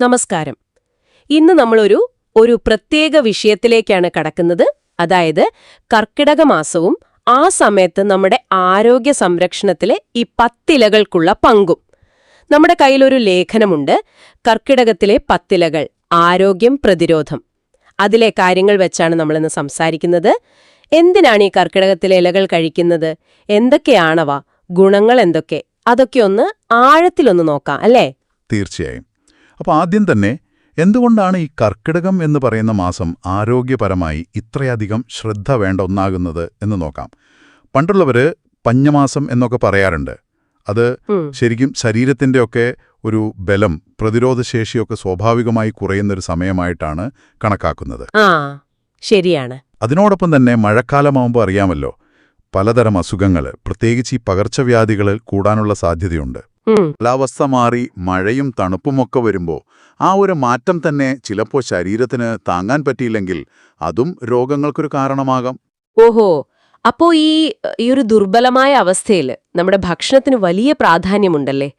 നമസ്കാരം. ഇന്ന് നമ്മളൊരു ഒരു പ്രത്യേക വിഷയത്തിലേക്കാണ് കടക്കുന്നത്. അതായത് കർക്കിടക മാസവും ആ സമയത്ത് നമ്മുടെ ആരോഗ്യ സംരക്ഷണത്തിലെ ഈ പത്തിലകൾക്കുള്ള പങ്കും. നമ്മുടെ കയ്യിലൊരു ലേഖനമുണ്ട്. കർക്കിടകത്തിലെ പത്തിലകൾ ആരോഗ്യം പ്രതിരോധം. അതിലെ കാര്യങ്ങൾ വെച്ചാണ് നമ്മളിന്ന് സംസാരിക്കുന്നത്. എന്തിനാണ് ഈ കർക്കിടകത്തിലെ ഇലകൾ കഴിക്കുന്നത്? എന്തൊക്കെയാണവ? ഗുണങ്ങൾ എന്തൊക്കെ? അതൊക്കെ ഒന്ന് ആഴത്തിലൊന്ന് നോക്കാം അല്ലേ? തീർച്ചയായും. അപ്പോൾ ആദ്യം തന്നെ എന്തുകൊണ്ടാണ് ഈ കർക്കിടകം എന്ന് പറയുന്ന മാസം ആരോഗ്യപരമായി ഇത്രയധികം ശ്രദ്ധ വേണ്ട ഒന്നാകുന്നത് എന്ന് നോക്കാം. പണ്ടുള്ളവർ പഞ്ഞമാസം എന്നൊക്കെ പറയാറുണ്ട്. അത് ശരിക്കും ശരീരത്തിന്റെയൊക്കെ ഒരു ബലം പ്രതിരോധശേഷിയൊക്കെ സ്വാഭാവികമായി കുറയുന്നൊരു സമയമായിട്ടാണ് കണക്കാക്കുന്നത്. ശരിയാണ്. അതിനോടൊപ്പം തന്നെ മഴക്കാലമാകുമ്പോൾ അറിയാമല്ലോ പലതരം അസുഖങ്ങൾ പ്രത്യേകിച്ച് ഈ പകർച്ചവ്യാധികൾ കൂടാനുള്ള സാധ്യതയുണ്ട്. കാലാവസ്ഥ മാറി മഴയും തണുപ്പുമൊക്കെ വരുമ്പോൾ ആ ഒരു മാറ്റം തന്നെ ചിലപ്പോൾ ശരീരത്തിന് താങ്ങാൻ പറ്റിയില്ലെങ്കിൽ അതും രോഗങ്ങൾക്കൊരു കാരണമാകാം. ഓഹോ. അപ്പോ ഈ ഈ ഒരു ദുർബലമായ അവസ്ഥയിൽ നമ്മുടെ ഭക്ഷണത്തിന് വലിയ പ്രാധാന്യമുണ്ടല്ലേ?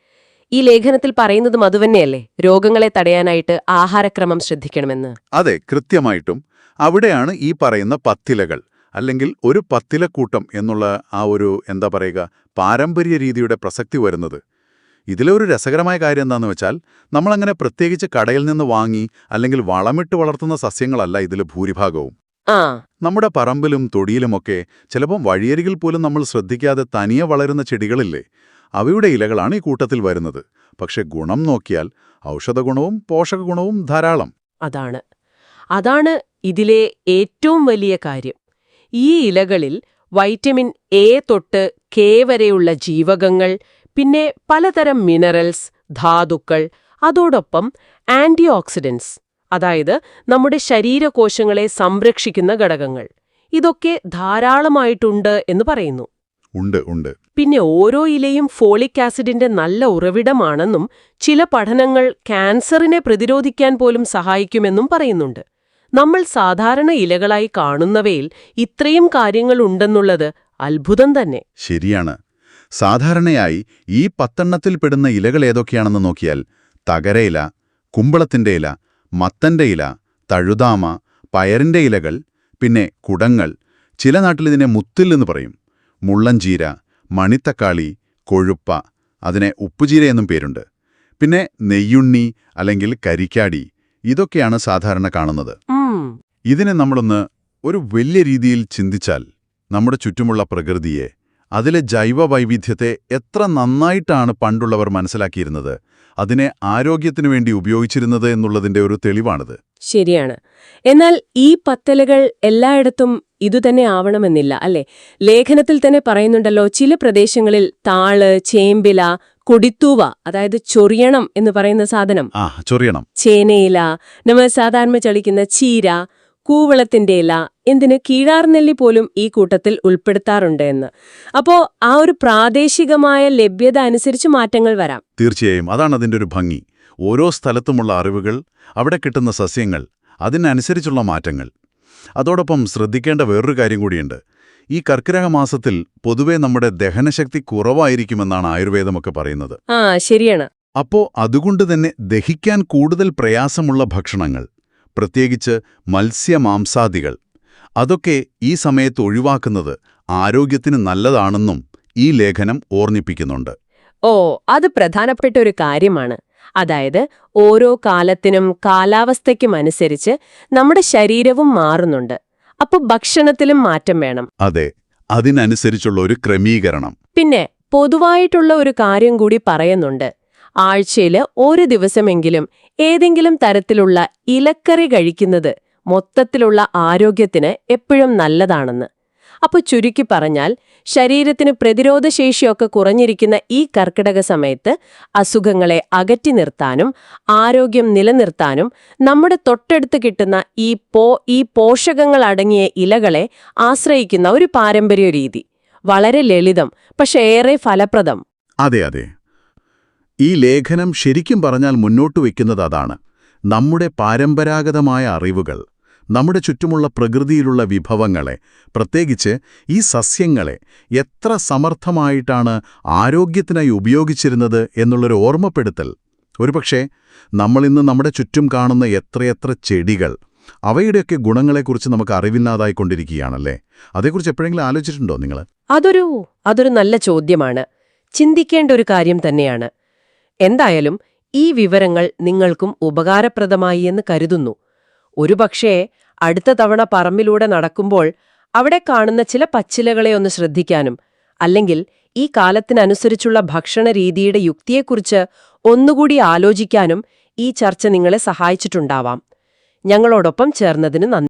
ഈ ലേഖനത്തിൽ പറയുന്നതും അതുതന്നെയല്ലേ രോഗങ്ങളെ തടയാനായിട്ട് ആഹാരക്രമം ശ്രദ്ധിക്കണമെന്ന്. അതെ കൃത്യമായിട്ടും. അവിടെയാണ് ഈ പറയുന്ന പത്തിലകൾ. അല്ലെങ്കിൽ ഒരു പത്തിലക്കൂട്ടം എന്നുള്ള ആ ഒരു എന്താ പറയുക പാരമ്പര്യ രീതിയുടെ പ്രസക്തി വരുന്നത്. ഇതിലെ ഒരു രസകരമായ കാര്യം എന്താണെന്ന് വെച്ചാൽ നമ്മളങ്ങനെ പ്രത്യേകിച്ച് കടയിൽ നിന്ന് വാങ്ങി അല്ലെങ്കിൽ വളമിട്ട് വളർത്തുന്ന സസ്യങ്ങളല്ല ഇതിൽ ഭൂരിഭാഗവും. നമ്മുടെ പറമ്പിലും തൊടിയിലുമൊക്കെ ചിലപ്പം വഴിയരികിൽ പോലും നമ്മൾ ശ്രദ്ധിക്കാതെ തനിയെ വളരുന്ന ചെടികളില്ലേ അവയുടെ ഇലകളാണ് ഈ കൂട്ടത്തിൽ വരുന്നത്. പക്ഷെ ഗുണം നോക്കിയാൽ ഔഷധഗുണവും പോഷകഗുണവും ധാരാളം. അതാണ്. അതാണ് ഇതിലെ ഏറ്റവും വലിയ കാര്യം. ഈ ഇലകളിൽ വൈറ്റമിൻ എ തൊട്ട് കെ വരെയുള്ള ജീവകങ്ങൾ പിന്നെ പലതരം മിനറൽസ് ധാതുക്കൾ അതോടൊപ്പം ആന്റി ഓക്സിഡൻസ് അതായത് നമ്മുടെ ശരീരകോശങ്ങളെ സംരക്ഷിക്കുന്ന ഘടകങ്ങൾ. ഇതൊക്കെ ധാരാളമായിട്ടുണ്ട് എന്ന് പറയുന്നു. ഉണ്ട് ഉണ്ട്. പിന്നെ ഓരോ ഇലയും ഫോളിക് ആസിഡിന്റെ നല്ല ഉറവിടമാണെന്നും ചില പഠനങ്ങൾ ക്യാൻസറിനെ പ്രതിരോധിക്കാൻ പോലും സഹായിക്കുമെന്നും പറയുന്നുണ്ട്. നമ്മൾ സാധാരണ ഇലകളായി കാണുന്നവയിൽ ഇത്രയും കാര്യങ്ങളുണ്ടെന്നുള്ളത് അത്ഭുതം തന്നെ. ശരിയാണ്. സാധാരണയായി ഈ പത്തെണ്ണത്തിൽ പെടുന്ന ഇലകൾ ഏതൊക്കെയാണെന്ന് നോക്കിയാൽ തകരയില കുമ്പളത്തിന്റെ ഇല മത്തന്റെ ഇല തഴുതാമ പയറിന്റെ ഇലകൾ പിന്നെ കുടങ്ങൾ ചില നാട്ടിലിതിനെ മുത്തിൽ എന്ന് പറയും. മുള്ളഞ്ചീര മണിത്തക്കാളി കൊഴുപ്പ അതിനെ ഉപ്പുചീര എന്നും പേരുണ്ട്. പിന്നെ നെയ്യുണ്ണി അല്ലെങ്കിൽ കരിക്കാടി ഇതൊക്കെയാണ് സാധാരണ കാണുന്നത്. ഇതിനെ നമ്മളൊന്ന് ഒരു വലിയ രീതിയിൽ ചിന്തിച്ചാൽ നമ്മുടെ ചുറ്റുമുള്ള പ്രകൃതിയെ അതിലെ ജൈവ വൈവിധ്യത്തെ എത്ര നന്നായിട്ടാണ് പണ്ടുള്ളവർ മനസ്സിലാക്കിയിരുന്നത് അതിനെ ആരോഗ്യത്തിനു വേണ്ടി ഉപയോഗിച്ചിരുന്നത് എന്നുള്ളതിന്റെ ഒരു തെളിവാണിത്. ശരിയാണ്. എന്നാൽ ഈ പത്തലുകൾ എല്ലായിടത്തും ഇതുതന്നെ ആവണമെന്നില്ല അല്ലേ? ലേഖനത്തിൽ തന്നെ പറയുന്നുണ്ടല്ലോ ചില പ്രദേശങ്ങളിൽ താൾ ചേമ്പില കൊടിത്തൂവ അതായത് ചൊറിയണം എന്ന് പറയുന്ന സാധനം. ചൊറിയണം. ചേനയില നമ്മൾ സാധാരണ ചളിക്കുന്ന ചീര കൂവളത്തിന്റെ ഇല എന്തിന് കീഴാർനെല്ലി പോലും ഈ കൂട്ടത്തിൽ ഉൾപ്പെടുത്താറുണ്ട് എന്ന്. അപ്പോ ആ ഒരു പ്രാദേശികമായ ലഭ്യത അനുസരിച്ച് മാറ്റങ്ങൾ വരാം. തീർച്ചയായും അതാണ് അതിന്റെ ഒരു ഭംഗി. ഓരോ സ്ഥലത്തുമുള്ള അറിവുകൾ അവിടെ കിട്ടുന്ന സസ്യങ്ങൾ അതിനനുസരിച്ചുള്ള മാറ്റങ്ങൾ. അതോടൊപ്പം ശ്രദ്ധിക്കേണ്ട വേറൊരു കാര്യം കൂടിയുണ്ട്. ഈ കർക്കിടക മാസത്തിൽ പൊതുവെ നമ്മുടെ ദഹനശക്തി കുറവായിരിക്കുമെന്നാണ് ആയുർവേദമൊക്കെ പറയുന്നത്. ആ ശരിയാണ്. അപ്പോ അതുകൊണ്ട് തന്നെ ദഹിക്കാൻ കൂടുതൽ പ്രയാസമുള്ള ഭക്ഷണങ്ങൾ പ്രത്യേകിച്ച് മത്സ്യമാംസാദികൾ. അതൊക്കെ ഈ സമയത്ത് ഒഴിവാക്കുന്നത് ആരോഗ്യത്തിന് നല്ലതാണെന്നും ഈ ലേഖനം ഓർമ്മിപ്പിക്കുന്നുണ്ട്. ഓ അത് പ്രധാനപ്പെട്ട ഒരു കാര്യമാണ്. അതായത് ഓരോ കാലത്തിനും കാലാവസ്ഥയ്ക്കും അനുസരിച്ച് നമ്മുടെ ശരീരവും മാറുന്നുണ്ട്. അപ്പൊ ഭക്ഷണത്തിലും മാറ്റം വേണം. അതെ അതിനനുസരിച്ചുള്ള ഒരു ക്രമീകരണം. പിന്നെ പൊതുവായിട്ടുള്ള ഒരു കാര്യം കൂടി പറയുന്നുണ്ട്. ആഴ്ചയിൽ ഒരു ദിവസമെങ്കിലും ഏതെങ്കിലും തരത്തിലുള്ള ഇലക്കറി കഴിക്കുന്നത് മൊത്തത്തിലുള്ള ആരോഗ്യത്തിന് എപ്പോഴും നല്ലതാണെന്ന്. അപ്പൊ ചുരുക്കി പറഞ്ഞാൽ ശരീരത്തിന് പ്രതിരോധശേഷിയൊക്കെ കുറഞ്ഞിരിക്കുന്ന ഈ കർക്കിടക സമയത്ത് അസുഖങ്ങളെ അകറ്റി നിർത്താനും ആരോഗ്യം നിലനിർത്താനും നമ്മുടെ തൊട്ടടുത്ത് കിട്ടുന്ന ഈ പോ ഈ പോഷകങ്ങൾ അടങ്ങിയ ഇലകളെ ആശ്രയിക്കുന്ന ഒരു പാരമ്പര്യ രീതി. വളരെ ലളിതം പക്ഷെ ഏറെ ഫലപ്രദം. അതെ അതെ. ഈ ലേഖനം ശരിക്കും പറഞ്ഞാൽ മുന്നോട്ട് വയ്ക്കുന്നത് അതാണ്. നമ്മുടെ പാരമ്പരാഗതമായ അറിവുകൾ നമ്മുടെ ചുറ്റുമുള്ള പ്രകൃതിയിലുള്ള വിഭവങ്ങളെ പ്രത്യേകിച്ച് ഈ സസ്യങ്ങളെ എത്ര സമർത്ഥമായിട്ടാണ് ആരോഗ്യത്തിനായി ഉപയോഗിച്ചിരുന്നത് എന്നുള്ളൊരു ഓർമ്മപ്പെടുത്തൽ. ഒരുപക്ഷേ നമ്മളിന്ന് നമ്മുടെ ചുറ്റും കാണുന്ന എത്രയെത്ര ചെടികൾ അവയുടെയൊക്കെ ഗുണങ്ങളെക്കുറിച്ച് നമുക്ക് അറിവില്ലാതായിക്കൊണ്ടിരിക്കുകയാണല്ലേ അതേക്കുറിച്ച് എപ്പോഴെങ്കിലും ആലോചിച്ചിട്ടുണ്ടോ നിങ്ങൾ അതൊരു അതൊരു നല്ല ചോദ്യമാണ്. ചിന്തിക്കേണ്ട ഒരു കാര്യം തന്നെയാണ്. എന്തായാലും ഈ വിവരങ്ങൾ നിങ്ങൾക്കും ഉപകാരപ്രദമായി എന്ന് കരുതുന്നു. ഒരുപക്ഷേ അടുത്ത തവണ പറമ്പിലൂടെ നടക്കുമ്പോൾ അവിടെ കാണുന്ന ചില പച്ചിലകളെ ഒന്ന് ശ്രദ്ധിക്കാനും അല്ലെങ്കിൽ ഈ കാലത്തിനനുസരിച്ചുള്ള ഭക്ഷണ രീതിയുടെ യുക്തിയെക്കുറിച്ച് ഒന്നുകൂടി ആലോചിക്കാനും ഈ ചർച്ച നിങ്ങളെ സഹായിച്ചിട്ടുണ്ടാവാം. ഞങ്ങളോടൊപ്പം ചേർന്നതിന് നന്ദി.